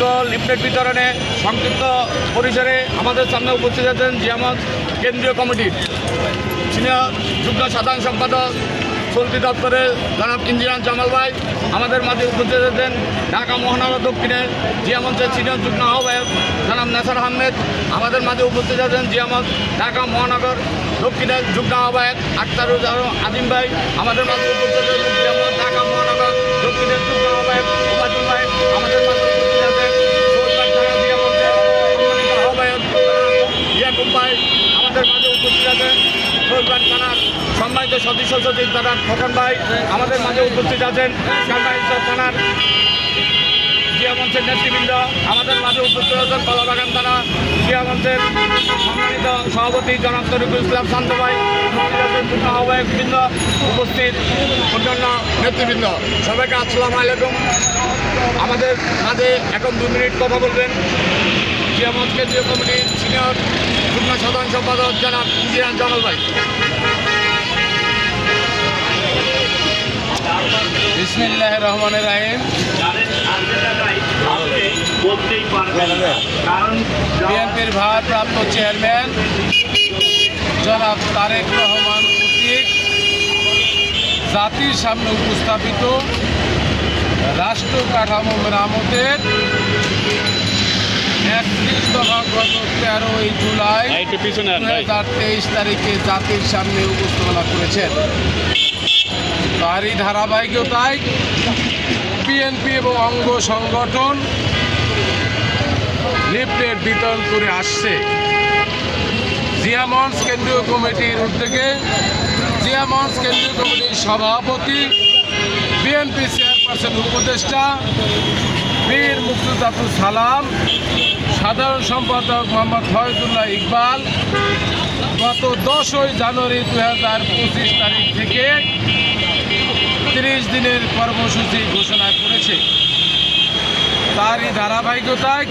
উক্ত লিফলেট বিতরণে সংক্ষিপ্ত পরিসরে আমাদের সামনে উপস্থিত আছেন জিয়ামত কেন্দ্রীয় কমিটির সিনিয়র যুগ্ম সাধারণ সম্পাদক, চলতি দপ্তরের জনাব ইঞ্জিনিয়ার জামাল ভাই। আমাদের মাঝে উপস্থিত আছেন ঢাকা মহানগর দক্ষিণের জিয়ামঞ্চের সিনিয়র যুগ্ম আহ্বায়ক জনাব নাসার আহমেদ। আমাদের মাঝে উপস্থিত আছেন জিয়ামত ঢাকা মহানগর দক্ষিণের যুগ্ম আহ্বায়ক আখতারুজ আজিম ভাই। আমাদের মাঝে উপস্থিত আছেন জিয়ামত ঢাকা মহানগর দক্ষিণের যুগ্ম আহ্বায়ক ভাই। আমাদের মাঝে উপস্থিত আছেন সৈয়দবাগ থানা জিয়ামঞ্চের সম্মানিত আহ্বায়ক ইয়াকুব ভাই আমাদের মাঝে উপস্থিত আছেন সৈয়দবাগ থানার সম্মানিত সদস্য সচিব দাদা খোকন ভাই, আমাদের মাঝে উপস্থিত আছেন থানার জিয়া মঞ্চের নেতৃবৃন্দ, আমাদের মাঝে উপস্থিত আছেন কলাবাগান থানা জিয়া মঞ্চের সম্মানিত সভাপতি জনাব তরিকুল ইসলাম শান্ত ভাই আহ্বায়কবৃন্দ উপস্থিত, অন্যান্য নেতৃবৃন্দ। সবাইকে আসসালামু আলাইকুম। আমাদের মাঝে এখন দু মিনিট কথা বলবেন। জিয়ামত কেন্দ্রীয় কমিটির সিনিয়র যুগ্ম সাধারণ সম্পাদক জনাব ইন্দিরান জামাল ভাই। বিসমিল্লাহ রহমান বিএনপির ভারপ্রাপ্ত চেয়ারম্যান জনাব তারেক রহমান কর্তৃক জাতির সামনে উপস্থাপিত রাষ্ট্র কাঠামো মেরামতের গত তেরোই জুলাই দু হাজার তেইশ তারিখে জাতির সামনে উপস্থাপনা করেছেন। তারই ধারাবাহিকতায় বিএনপি এবং অঙ্গ সংগঠন লিফলেট বিতরণ করে আসছে। জিয়ামঞ্চ কেন্দ্রীয় কমিটির উদ্যোগে জিয়ামঞ্চ কেন্দ্রীয় কমিটির সভাপতি বিএনপি চেয়ারপারসন উপদেষ্টা বীর মুক্তিদাতুল সালাম সাধারণ সম্পাদক মোহাম্মদ ফয়জুল্লাহ ইকবাল, গত দশই জানুয়ারি দু হাজার পঁচিশ তারিখ থেকে তিরিশ দিনের কর্মসূচি ঘোষণা করেছে। তারই ধারাবাহিকতায়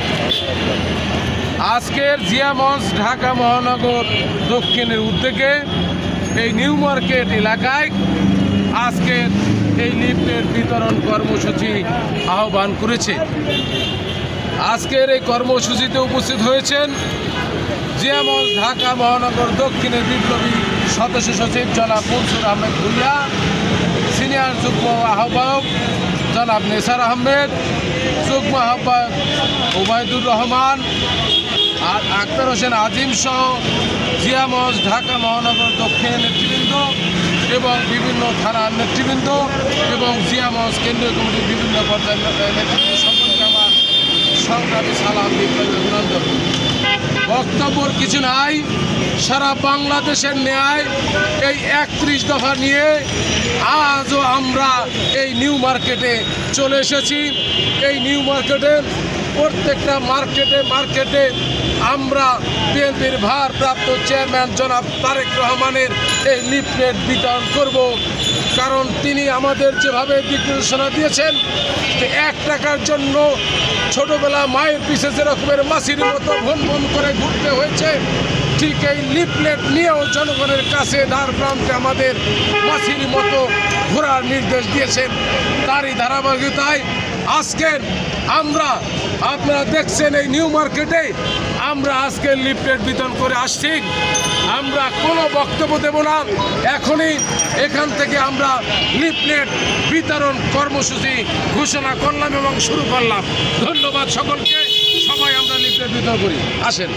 আজকের জিয়ামঞ্চ ঢাকা মহানগর দক্ষিণের উদ্যোগে এই নিউ মার্কেট এলাকায় আজকের এই লিফটের বিতরণ কর্মসূচি আহ্বান করেছে। আজকের এই কর্মসূচিতে উপস্থিত হয়েছেন জিয়ামঞ্চ ঢাকা মহানগর দক্ষিণের বিপ্লবী সদস্য সচিব জনাব মনসুর আহমেদ ভুইয়া, সিনিয়র যুগ্ম আহ্বায়ক জনাব নেসার আহমেদ, যুগ্ম আহ্বায়ক ওবায়দুর রহমান আর আক্তার হোসেন আজিম সহ জিয়ামঞ্চ ঢাকা মহানগর দক্ষিণের নেতৃবৃন্দ এবং বিভিন্ন থানার নেতৃবৃন্দ এবং জিয়ামঞ্চ কেন্দ্রীয় কমিটির বিভিন্ন পর্যায়ের নেতৃবৃন্দ সংগ্রামী সালাম অভিনন্দন। বক্তব্যর কিছু নাই, সারা বাংলাদেশের ন্যায় এই একত্রিশ দফা নিয়ে আজও আমরা এই নিউ মার্কেটে চলে এসেছি। এই নিউ মার্কেটে, প্রত্যেকটা মার্কেটে মার্কেটে আমরা বিএনপির ভারপ্রাপ্ত চেয়ারম্যান জনাব তারেক রহমানের এই লিফলেট বিতরণ করব। কারণ তিনি আমাদের যেভাবে দিক নির্দেশনা দিয়েছেন এক টাকার জন্য ছোটবেলা মায়ের পিছে যেরকমের মাসির মতো ভন ভন করে ঘুরতে হয়েছে, ঠিক এই লিফলেট নিয়েও জনগণের কাছে দ্বার প্রান্তে আমাদের মাসির মতো ঘোরার নির্দেশ দিয়েছেন। তারই ধারাবাহিকতায় আজকের আমরা, আপনারা দেখছেন এই নিউ মার্কেটে আমরা আজকে লিফলেট বিতরণ করে আসছি। আমরা কোনো বক্তব্য দেব না। এখনই এখান থেকে আমরা লিফলেট বিতরণ কর্মসূচি ঘোষণা করলাম এবং শুরু করলাম। ধন্যবাদ সকলকে। সবাই আমরা লিফলেট বিতরণ করি। আসেন।